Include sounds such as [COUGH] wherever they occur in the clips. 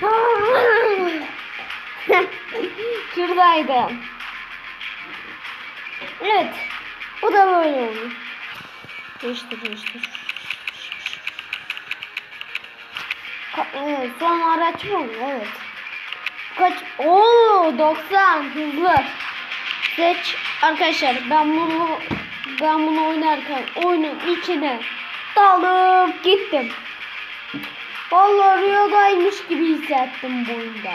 [LAUGHS] Şuradaydı. Evet. Bu da böyle oldu. Değiştir değiştir. Evet, son araç bu. Evet. Kaç? Oo 90 hızlı. Seç arkadaşlar ben bunu ben bunu oynarken oyunun içine dalıp gittim. Vallahi rüyadaymış gibi hissettim bu oyunda.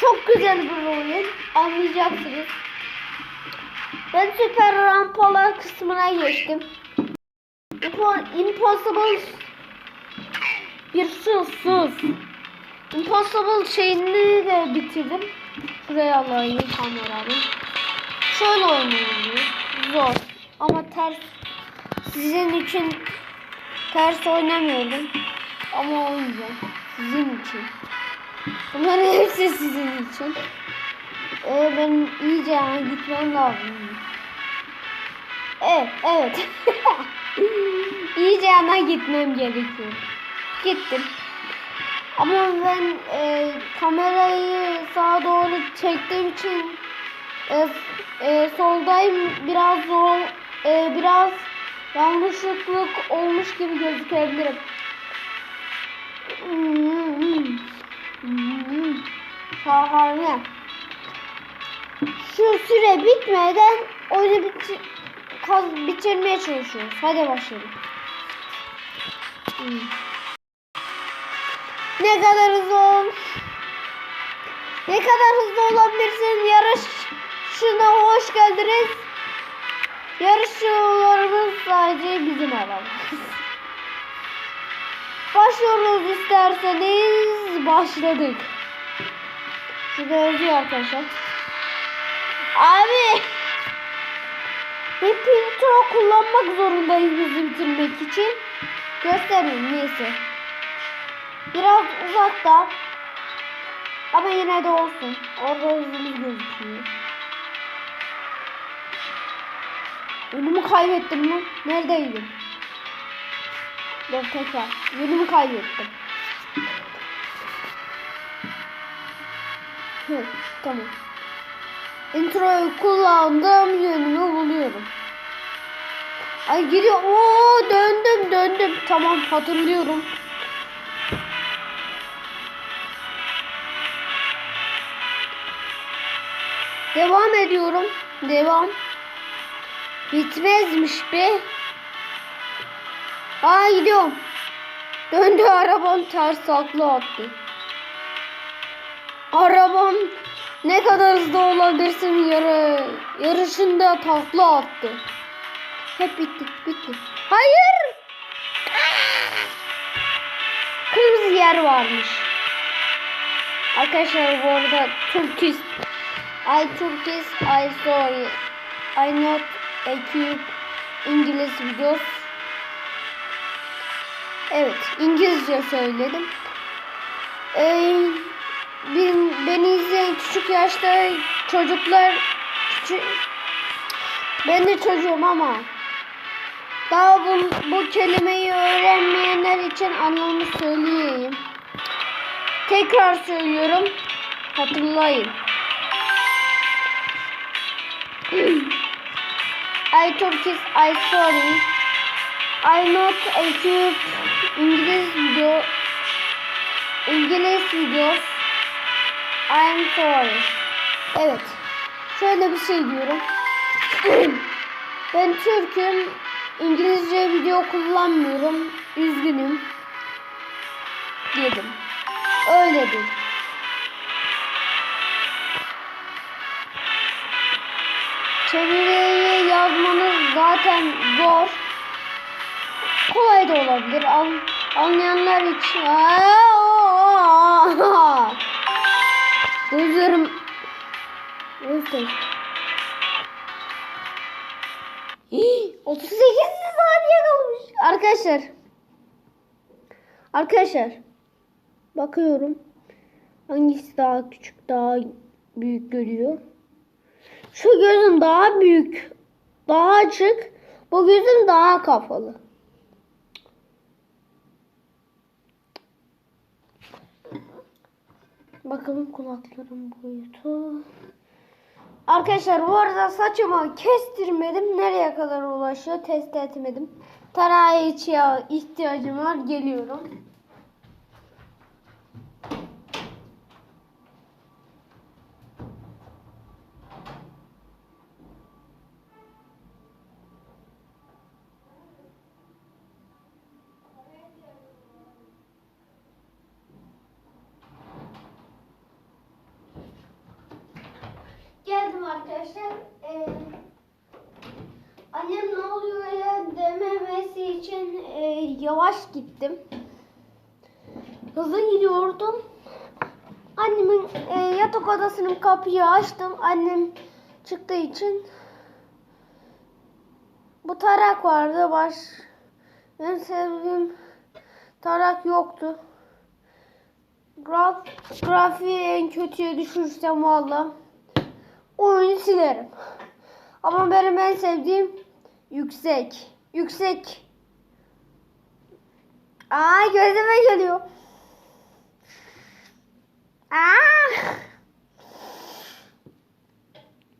Çok güzel bir oyun. Anlayacaksınız. Ben süper rampalar kısmına geçtim. Impo- Impossible bir sus sus. Impossible şeyini de bitirdim. Şuraya alayım kameramı. Şöyle oynanıyor. Zor. Ama ters. Sizin için ters oynamıyorum. Ama oynayacağım. Sizin için. Bunların hepsi sizin için. Ee, benim iyice yani gitmem lazım. Evet, evet. [LAUGHS] iyice yana gitmem gerekiyor. Gittim. Ama ben e, kamerayı sağa doğru çektiğim için e, e, soldayım biraz zor e, biraz yanlışlıklık olmuş gibi gözükebilirim. Şahane. Şu süre bitmeden oyunu bitir kaz bitirmeye çalışıyoruz. Hadi başlayalım. Ne kadar hızlı ol Ne kadar hızlı olabilirsin yarışına hoş geldiniz. Yarışçılarımız sadece bizim aramız. Başlıyoruz isterseniz başladık. Şurada yazıyor arkadaşlar. Abi hep intro kullanmak zorundayız bizi bitirmek için. Göstereyim neyse. Biraz uzakta. Ama yine de olsun. Orada hızımız gözüküyor. Yönümü kaybettim mi? Neredeydim? Dur tekrar. Yönümü kaybettim. Hı, tamam. Introyu kullandım. Yönümü buluyorum. Ay gidiyor. Oo döndüm döndüm. Tamam hatırlıyorum. Devam ediyorum. Devam. Bitmezmiş be. Aa gidiyorum. Döndü arabam ters takla attı. Arabam ne kadar hızlı olabilirsin yarı, yarışında takla attı. Hep bitti bitti. Hayır. Kırmızı yer varmış. Arkadaşlar bu arada Turkish I Turkish I sorry I not equip İngiliz videos. Evet İngilizce söyledim. Ee, ben, beni izleyen küçük yaşta çocuklar küçük ben de çocuğum ama daha bu, bu kelimeyi öğrenmeyenler için anlamını söyleyeyim. Tekrar söylüyorum. Hatırlayın. [CLEARS THROAT] I Turkish I sorry. I not equip İngiliz video İngiliz videos. I am sorry. Evet. Şöyle bir şey diyorum. [CLEARS THROAT] ben Türk'üm. İngilizce video kullanmıyorum. Üzgünüm. Dedim. Öyledir. Çeviriyi yazmanız zaten zor. Kolay da olabilir. An anlayanlar için. [LAUGHS] Gözlerim. Hii, 38 saniye kalmış. Arkadaşlar. Arkadaşlar. Bakıyorum. Hangisi daha küçük, daha büyük görüyor? Şu gözüm daha büyük, daha açık. Bu gözüm daha kapalı. Bakalım kulaklarım boyutu. Arkadaşlar bu arada saçımı kestirmedim. Nereye kadar ulaşıyor test etmedim. Tarağa ihtiyacım var. Geliyorum. Arkadaşlar. Ee, annem ne oluyor ya dememesi için e, yavaş gittim. Hızlı gidiyordum. Annemin e, yatak odasının kapıyı açtım. Annem çıktığı için bu tarak vardı. Baş en sevdiğim tarak yoktu. Graf, grafiği en kötüye düşürsem oyunu silerim. Ama benim en sevdiğim yüksek. Yüksek. Aa gözüme geliyor. Aa!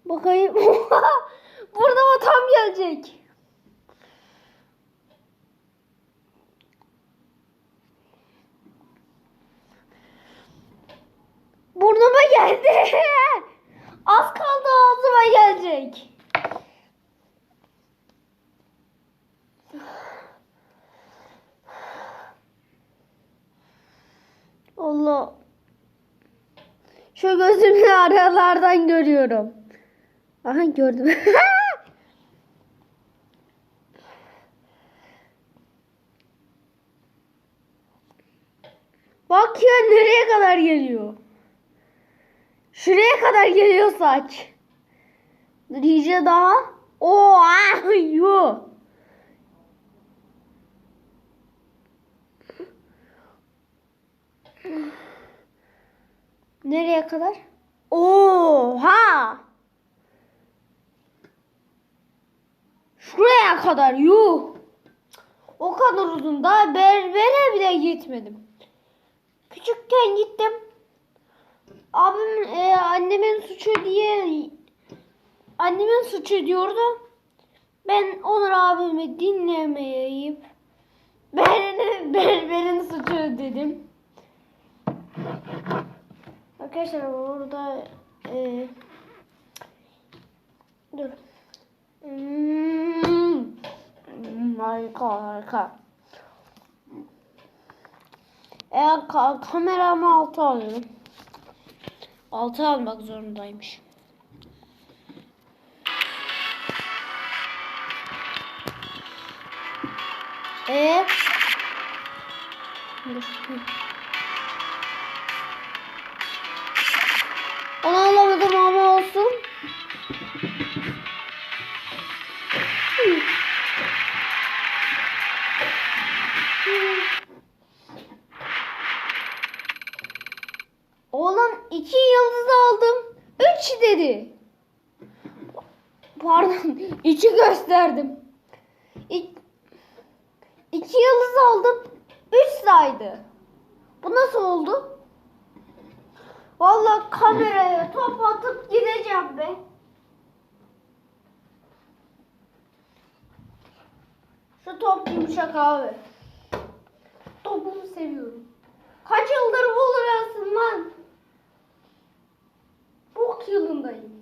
Bakayım. [LAUGHS] Burada o tam gelecek. Burnuma geldi. [LAUGHS] Az kaldı ağzıma gelecek. Allah. Şu gözümle aralardan görüyorum. Aha gördüm. [LAUGHS] Bak ya nereye kadar geliyor. Şuraya kadar geliyor saç. İyice daha. Oo, ah, yu. Nereye kadar? Oha! Şuraya kadar yuh. O kadar uzun daha berbere bile gitmedim. Küçükken gittim. Abim e, annemin suçu diye annemin suçu diyordu. Ben Onur abimi dinlemeyip ben berberin suçu dedim. Arkadaşlar orada e, dur. Hmm, harika harika. Eğer ka- kameramı alta alıyorum. Altı almak zorundaymış. E Dur. Pardon. [LAUGHS] iki gösterdim. İ- iki yıldız aldım. Üç saydı. Bu nasıl oldu? Vallahi kameraya top atıp gideceğim be. Şu top yumuşak abi. Topumu seviyorum. Kaç yıldır bu lan? Bok yılındayım.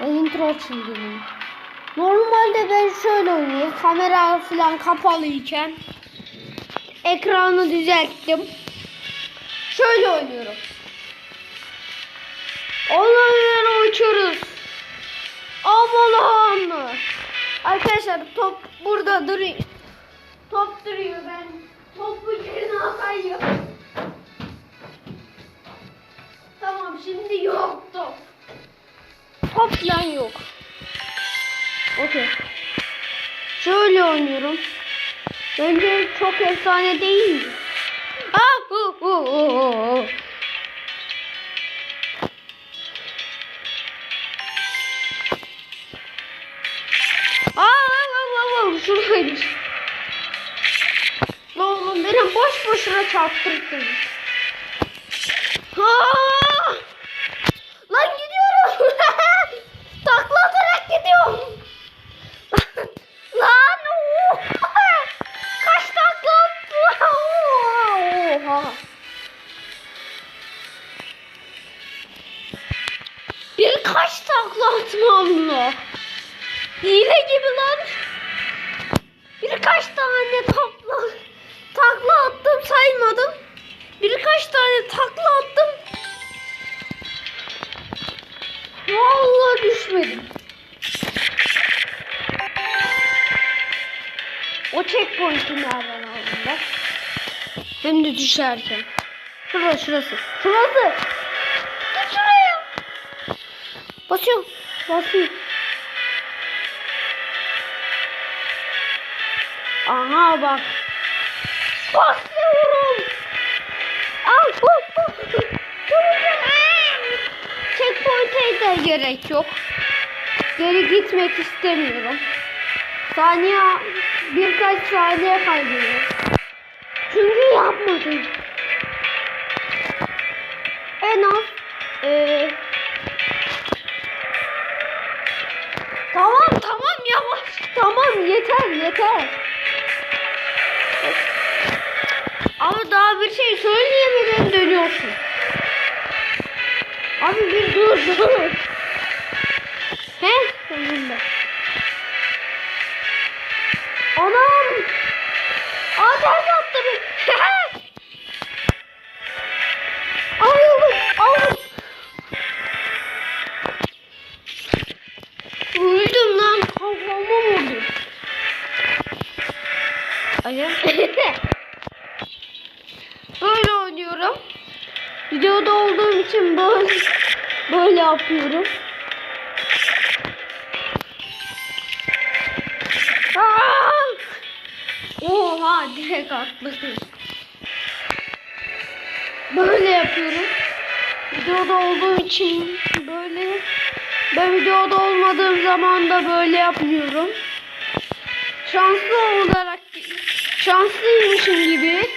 E, intro çılgınım. Normalde ben şöyle oynuyorum. Kamera falan kapalıyken ekranı düzelttim. Şöyle oynuyorum. Onları uçuruz. Aman Allah'ım. Arkadaşlar top burada duruyor. Top duruyor ben Topu yerine atayım. Tamam şimdi yok top. Top falan yok. Okey. Şöyle oynuyorum. Bence çok efsane değil mi? Ah, hu, hu, hu, hu. Aa, aa, aa, aa, şuradaymış. Ne oğlum beni boş boşuna çarptırdın. Aa! O checkpoint'i nereden aldım ben? Hem de düşerken. Şurası şurası. Şurası. Git şuraya. Basıyorum. Basıyorum. Aha bak. Basıyorum. Al. hu, hu. Checkpoint'e de gerek yok. Geri gitmek istemiyorum. Saniye birkaç saniye kaybediyorum. Çünkü yapmadım. En az eee Tamam tamam yavaş. Tamam yeter yeter. Ama daha bir şey söyleyemeden dönüyorsun. Abi bir dur dur. He? Sonunda. Anam. Adem attı bir. [LAUGHS] Ayrıldım. Aldım. Öldüm lan. Kafama vurdum. Ayağım. [LAUGHS] böyle oynuyorum. Videoda olduğum için böyle böyle yapıyorum. Oha direkt atladım. Böyle yapıyorum. Videoda olduğum için böyle ben videoda olmadığım zaman da böyle yapmıyorum. Şanslı olarak şanslıymışım gibi.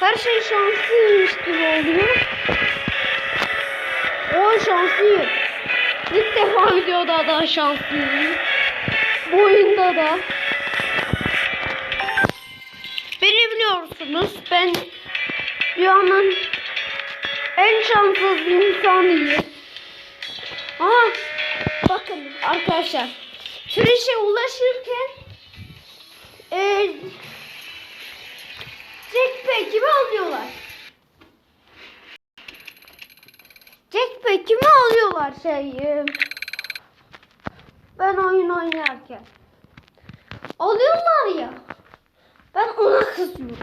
Her şey şanslıymış gibi oluyor. O şanslıyım. İlk defa videoda da şanslıyım. Bu oyunda da. Biliyorsunuz. Ben dünyanın en şanssız insanıyım. Aha bakın arkadaşlar. Finish'e ulaşırken e, Jackpack'imi alıyorlar. Jackpack'imi alıyorlar şey. e, ben oyun oynarken. Alıyorlar ya. Ona one.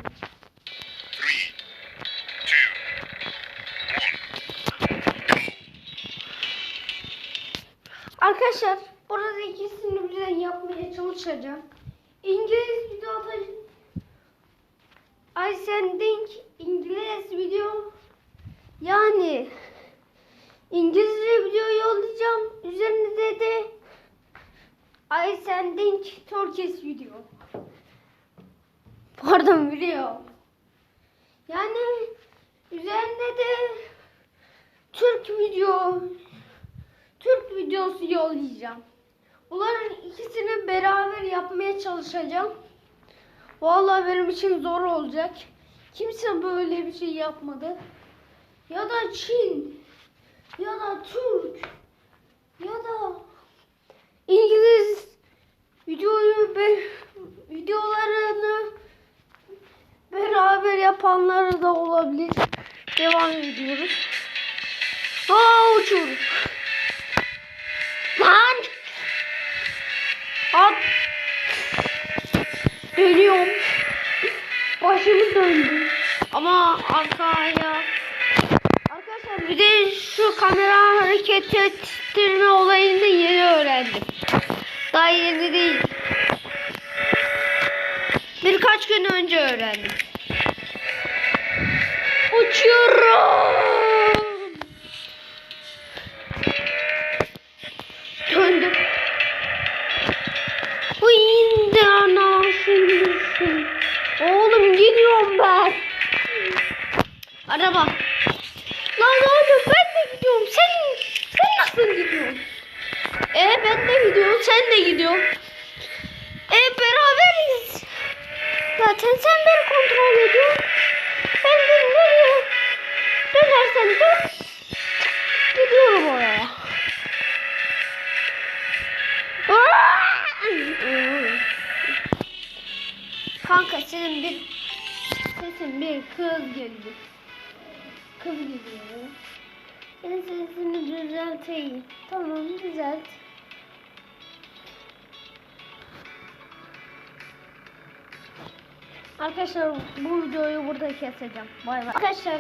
Arkadaşlar burada ikisini birden yapmaya çalışacağım. İngiliz video atacağım. I sending İngiliz video yani İngilizce video yollayacağım. Üzerinde de I sending Turkish video. Pardon video. Yani üzerinde de Türk video Türk videosu yollayacağım. Bunların ikisini beraber yapmaya çalışacağım. Vallahi benim için zor olacak. Kimse böyle bir şey yapmadı. Ya da Çin ya da Türk ya da İngiliz videoyu videolarını beraber yapanlar da olabilir. Devam ediyoruz. Aa uçuyoruz. Lan! At! Dönüyorum. Başımı döndü. Ama arkaya. Arkadaşlar bir de şu kamera hareket ettirme olayını yeni öğrendim. Daha yeni değil. Birkaç gün önce öğrendim. dersen de gidiyorum oraya. Kanka senin bir sesin bir kız geldi. Kız geliyor. Senin sesini düzelteyim. Tamam düzelt. Arkadaşlar bu videoyu burada keseceğim. Bay bay. Arkadaşlar